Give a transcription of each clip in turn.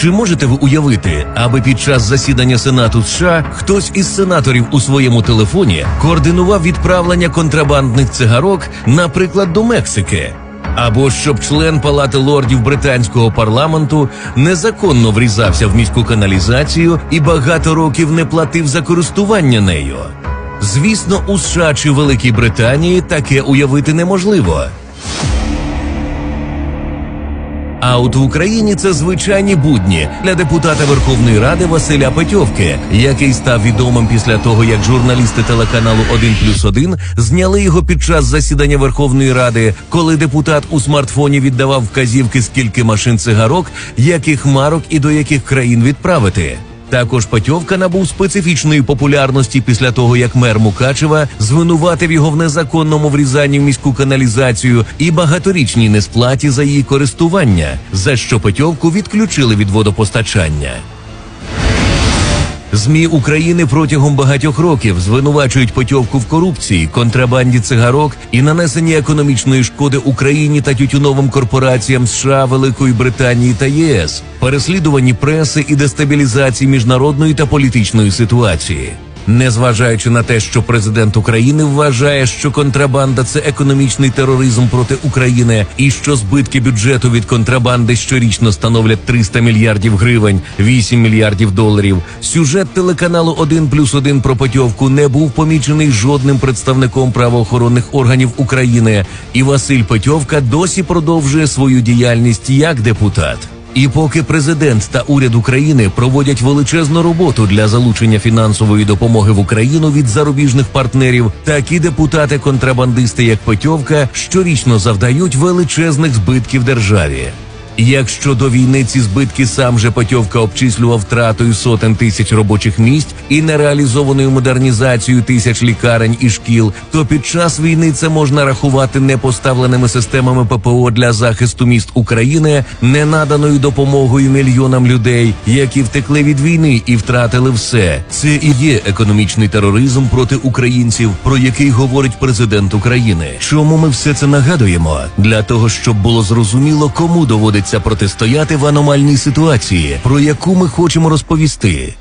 Чи можете ви уявити, аби під час засідання Сенату США хтось із сенаторів у своєму телефоні координував відправлення контрабандних цигарок, наприклад, до Мексики? Або щоб член Палати лордів британського парламенту незаконно врізався в міську каналізацію і багато років не платив за користування нею? Звісно, у США чи Великій Британії таке уявити неможливо. А от в Україні це звичайні будні для депутата Верховної Ради Василя Петьовки, який став відомим після того, як журналісти телеканалу 1 плюс 1 зняли його під час засідання Верховної Ради, коли депутат у смартфоні віддавав вказівки, скільки машин цигарок, яких марок і до яких країн відправити. Також Петьовка набув специфічної популярності після того, як мер Мукачева звинуватив його в незаконному врізанні в міську каналізацію і багаторічній несплаті за її користування, за що Петьовку відключили від водопостачання. ЗМІ України протягом багатьох років звинувачують Потьовку в корупції, контрабанді цигарок і нанесенні економічної шкоди Україні та тютюновим корпораціям США, Великої Британії та ЄС, переслідуванні преси і дестабілізації міжнародної та політичної ситуації. Незважаючи на те, що президент України вважає, що контрабанда це економічний тероризм проти України, і що збитки бюджету від контрабанди щорічно становлять 300 мільярдів гривень, 8 мільярдів доларів. Сюжет телеканалу 1 плюс 1 про Петьовку не був помічений жодним представником правоохоронних органів України, і Василь Петьовка досі продовжує свою діяльність як депутат. І поки президент та уряд України проводять величезну роботу для залучення фінансової допомоги в Україну від зарубіжних партнерів, такі депутати-контрабандисти, як Петьовка, щорічно завдають величезних збитків державі. Якщо до війни ці збитки сам же Петьовка обчислював втратою сотень тисяч робочих місць і нереалізованою модернізацією тисяч лікарень і шкіл, то під час війни це можна рахувати непоставленими системами ППО для захисту міст України, ненаданою допомогою мільйонам людей, які втекли від війни і втратили все. Це і є економічний тероризм проти українців, про який говорить президент України. Чому ми все це нагадуємо? Для того, щоб було зрозуміло, кому доводиться протистояти в аномальній ситуації, про яку ми хочемо розповісти.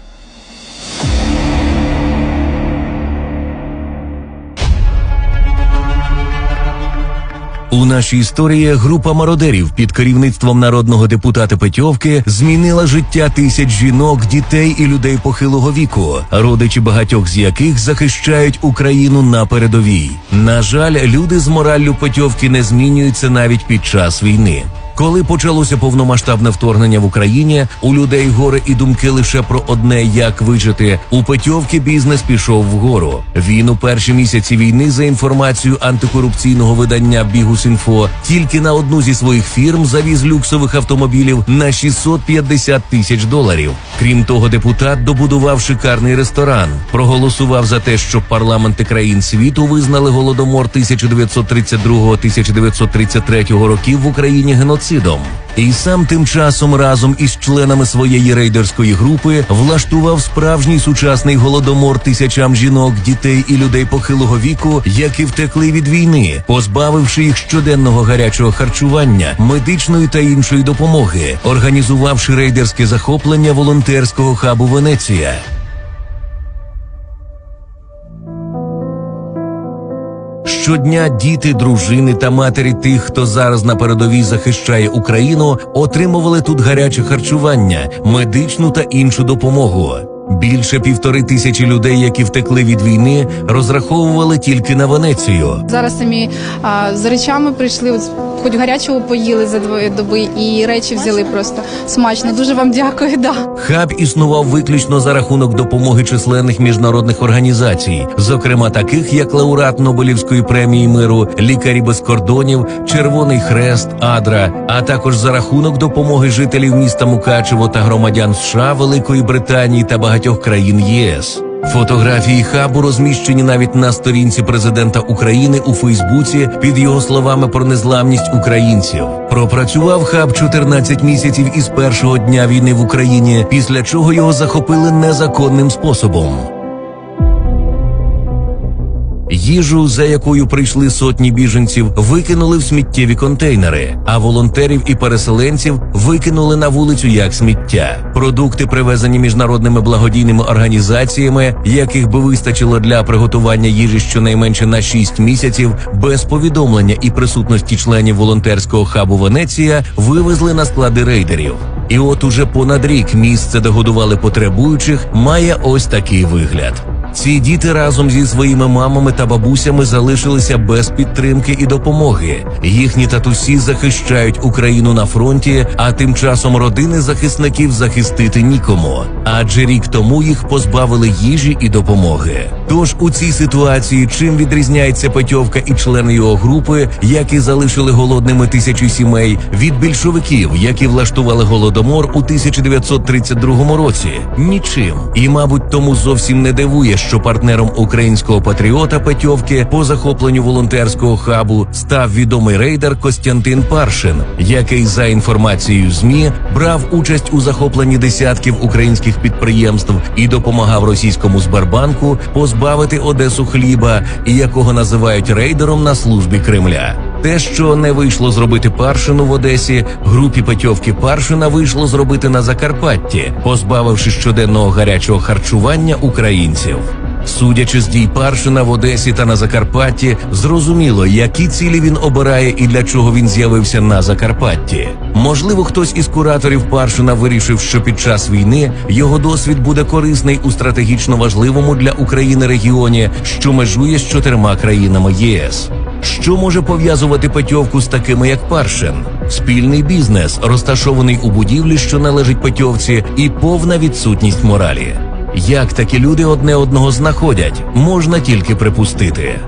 У нашій історії група мародерів під керівництвом народного депутата Петьовки змінила життя тисяч жінок, дітей і людей похилого віку, родичі багатьох з яких захищають Україну на передовій. На жаль, люди з мораллю Петьовки не змінюються навіть під час війни. Коли почалося повномасштабне вторгнення в Україні, у людей горе і думки лише про одне, як вижити. У Петьовки бізнес пішов вгору. Він у перші місяці війни, за інформацією антикорупційного видання Бігус.Інфо, тільки на одну зі своїх фірм завіз люксових автомобілів на 650 тисяч доларів. Крім того, депутат добудував шикарний ресторан, проголосував за те, щоб парламенти країн світу визнали голодомор 1932-1933 років в Україні геноцидом. І сам тим часом разом із членами своєї рейдерської групи влаштував справжній сучасний голодомор тисячам жінок, дітей і людей похилого віку, які втекли від війни, позбавивши їх щоденного гарячого харчування, медичної та іншої допомоги, організувавши рейдерське захоплення волонтерського хабу Венеція. Щодня діти, дружини та матері тих, хто зараз на передовій захищає Україну, отримували тут гаряче харчування, медичну та іншу допомогу. Більше півтори тисячі людей, які втекли від війни, розраховували тільки на Венецію. Зараз самі а, з речами прийшли, от, хоч гарячого поїли за двоє доби і речі взяли просто смачно. Дуже вам дякую. Да. Хаб існував виключно за рахунок допомоги численних міжнародних організацій, зокрема таких як лауреат Нобелівської премії миру, лікарі без кордонів, Червоний Хрест, Адра, а також за рахунок допомоги жителів міста Мукачево та громадян США, Великої Британії та багатьох країн ЄС. Фотографії хабу розміщені навіть на сторінці президента України у Фейсбуці під його словами про незламність українців. Пропрацював хаб 14 місяців із першого дня війни в Україні, після чого його захопили незаконним способом. Їжу, за якою прийшли сотні біженців, викинули в сміттєві контейнери, а волонтерів і переселенців викинули на вулицю як сміття. Продукти, привезені міжнародними благодійними організаціями, яких би вистачило для приготування їжі щонайменше на 6 місяців, без повідомлення і присутності членів волонтерського хабу Венеція, вивезли на склади рейдерів. І от уже понад рік місце, де годували потребуючих, має ось такий вигляд. Ці діти разом зі своїми мамами та бабусями залишилися без підтримки і допомоги. Їхні татусі захищають Україну на фронті, а тим часом родини захисників захистити нікому. Адже рік тому їх позбавили їжі і допомоги. Тож у цій ситуації чим відрізняється Петьовка і члени його групи, які залишили голодними тисячі сімей від більшовиків, які влаштували голодомор у 1932 році? Нічим. І, мабуть, тому зовсім не дивує, що партнером українського патріота Петьовки по захопленню волонтерського хабу став відомий рейдер Костянтин Паршин, який за інформацією змі брав участь у захопленні десятків українських підприємств і допомагав російському Сбербанку позбавити Одесу хліба, якого називають рейдером на службі Кремля. Те, що не вийшло зробити Паршину в Одесі, групі Петьовки Паршина вийшло зробити на Закарпатті, позбавивши щоденного гарячого харчування українців. Судячи з дій Паршина в Одесі та на Закарпатті, зрозуміло, які цілі він обирає і для чого він з'явився на Закарпатті. Можливо, хтось із кураторів Паршина вирішив, що під час війни його досвід буде корисний у стратегічно важливому для України регіоні, що межує з чотирма країнами ЄС. Що може пов'язувати Петьовку з такими, як Паршин? Спільний бізнес, розташований у будівлі, що належить Петьовці, і повна відсутність моралі. Як такі люди одне одного знаходять, можна тільки припустити.